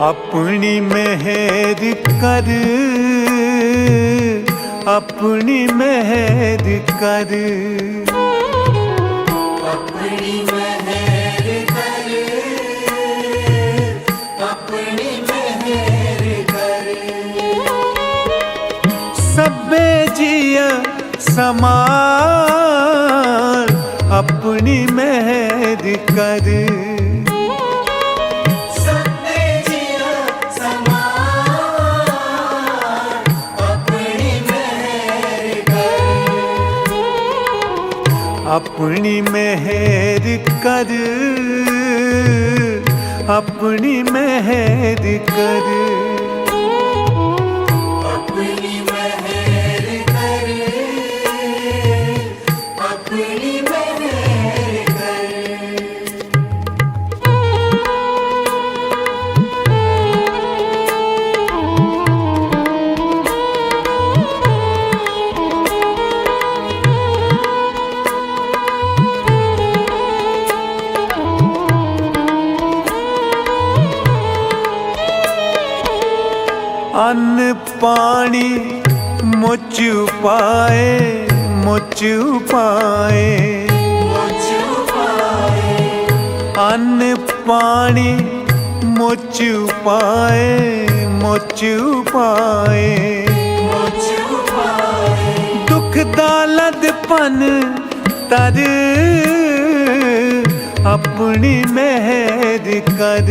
ਆਪਣੀ ਮਿਹਰ ਕਰ ਆਪਣੀ ਮਿਹਰ ਕਰ। ਆਪਣੀ ਮਿਹਰ ਕਰ ਆਪਣੀ ਮਿਹਰ ਕਰ। ਸਭੇ ਜੀਆ ਸਮਾਨ ਆਪਣੀ ਮਿਹਰ ਕਰ। ਆਪਣੀ ਮਿਹਰ ਕਰ ਆਪਣੀ ਮਿਹਰ ਕਰ। ਮੁੱਚ ਪਾਏ ਮੁੱਚ ਪਾਏ। ਮੁਝ ਪਾਏ ਅੰਨ ਪਾਣੀ ਮੁੱਚ ਪਾਏ ਮੁੱਚ ਪਾਏ। ਮੁਝ ਪਾਏ ਦੁੱਖ ਦਾ ਲਦਪਨ ਤਰ ਆਪਣੀ ਮਹਿਰ ਕਰ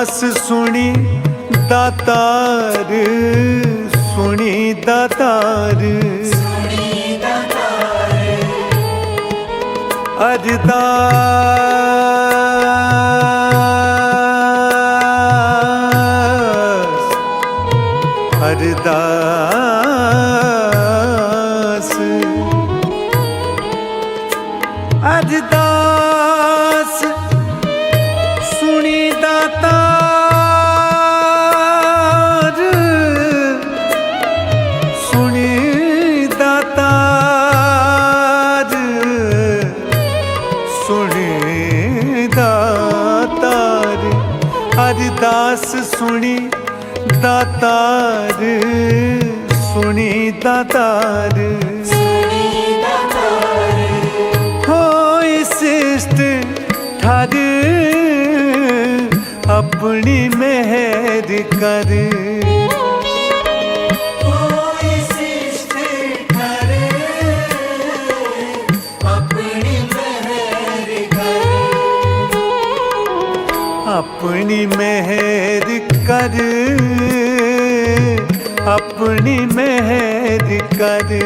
ਦਾਤਾਰ ਸੁਣੀ ਦਾਤਾਰ ਸੁਣੀ ਦਾਤਾਰ ਅਰਦਾਸ ਅਰਦਾਸ ਸੁਣੀ ਦਾਤਾਰ ਸੁਣੀ ਦਾਤਾਰ ਸੁਣੀ ਸਿਸਟ ਠਰ ਆਪਣੀ ਮਿਹਰ ਕਰ ਮਿਹਰ ਕਰ ਆਪਣੀ ਮਿਹਰ ਕਰ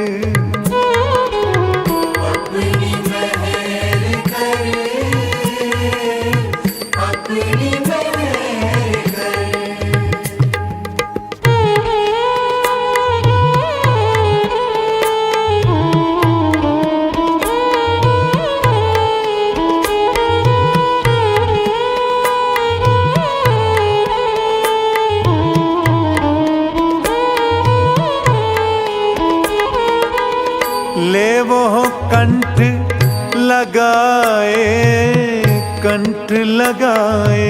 कंठ लगाए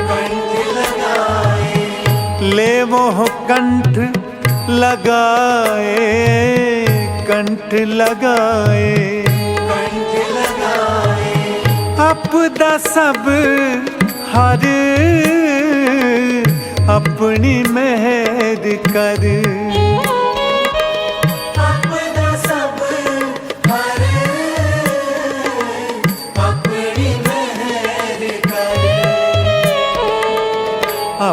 कंठ लगाए ले मोह कंठ लगाए कंठ लगाए कंठ लगाए ਆਪਦਾ ਸਭ ਹਰ ਆਪਣੀ ਮਹਿਰ ਕਰ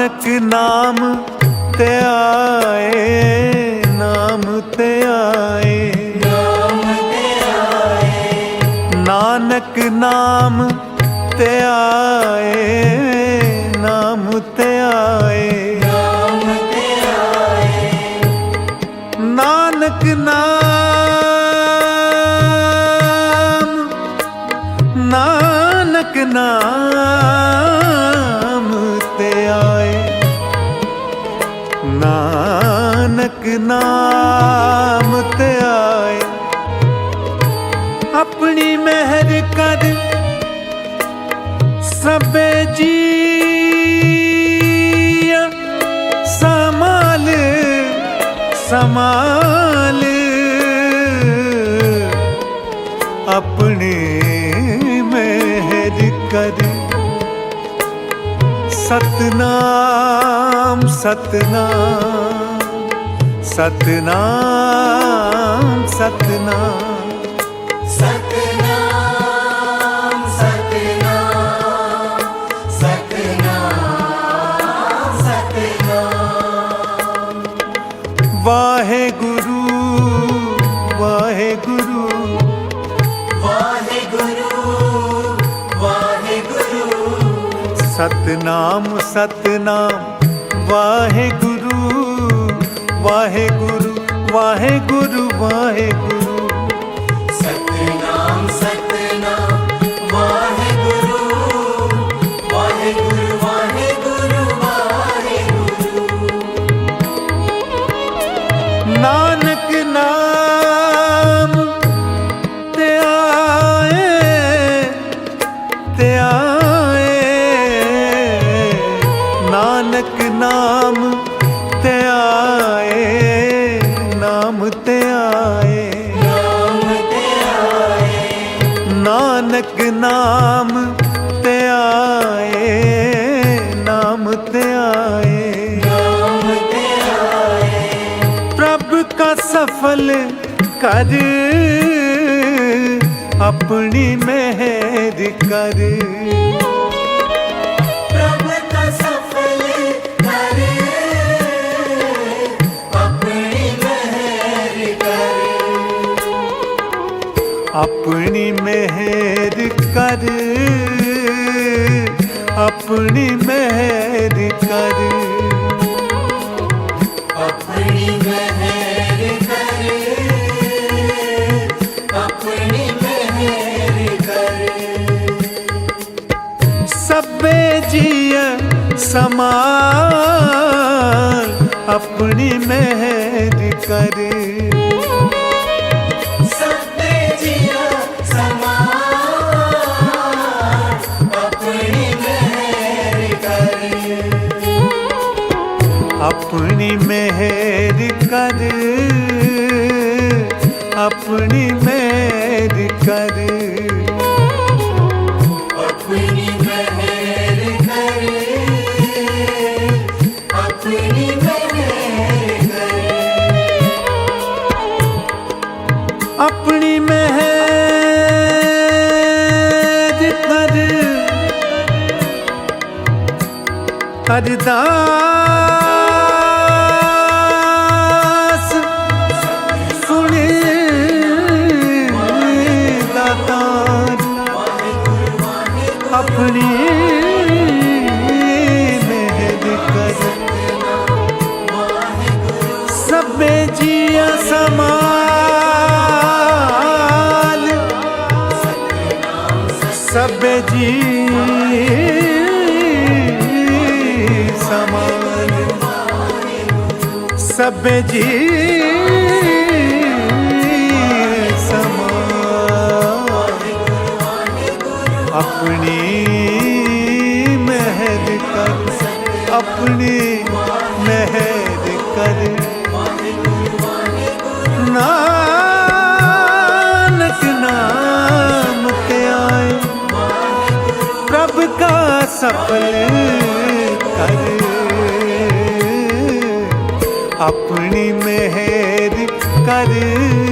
ਨਾਨਕ ਨਾਮ ਤੇ ਆਏ ਨਾਮ ਤੇ ਆਏ। ਨਾਮ ਤੇ ਆਏ ਨਾਨਕ ਨਾਮ ਤੇ ਆਏ। ਸਮਾਲ ਆਪਣੇ ਮਹਿਰ ਕਰ ਸਤਨਾਮ ਸਤਨਾਮ ਸਤਨਾਮ ਸਤਨਾਮ ਸਤਨਾਮ। ਸਤਨਾਮ ਸਤਨਾਮ। ਵਾਹਿਗੁਰੂ ਵਾਹਿਗੁਰੂ ਵਾਹਿਗੁਰੂ ਵਾਹਿਗੁਰੂ। ਸਤਨਾਮ ਸਤਨਾਮ ਵਾਹਿਗੁਰੂ ਵਾਹਿਗੁਰੂ ਵਾਹਿਗੁਰੂ ਵਾਹਿਗੁਰੂ। ਨਾਨਕ ਨਾਮ तो सफल कर। अपनी मेहर कर। अपनी मेहर कर। अपनी मेहर कर। ਰੱਬੇ ਜੀਐ ਸਮਾਰ ਆਪਣੀ ਮਿਹਰ ਕਰੇ। ਆਪਣੀ ਮਿਹਰ ਕਰ। ਆਪਣੀ ਅਰਦਾਸ ਸੁਣੇ ਦਾਤਾਰ ਆਪਣੀ ਮਿਹਰ ਕਰ। ਸਭੇ ਜੀਆ ਸਮਾਲ ਸਭੇ ਜੀ ਸਭੇ ਜੀ ਸਮਾਲ ਆਪਣੀ ਮਹਿਦ ਕਰ ਆਪਣੀ ਮਹਿਦ ਕਰ ਨਾਨਕ ਨਾਮ ਕੇ ਆਏ। ਪ੍ਰਭ ਕਾ ਸਫਲ ਆਪਣੀ ਮਿਹਰ ਕਰ